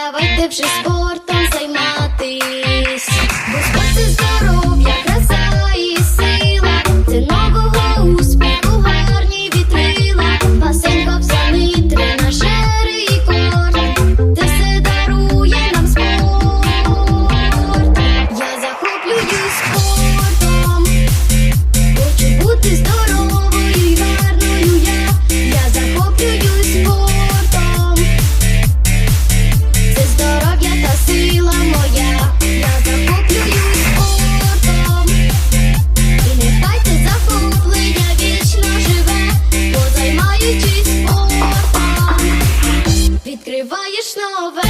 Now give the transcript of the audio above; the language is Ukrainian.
Давайте вже спорт. відкриваєш нове.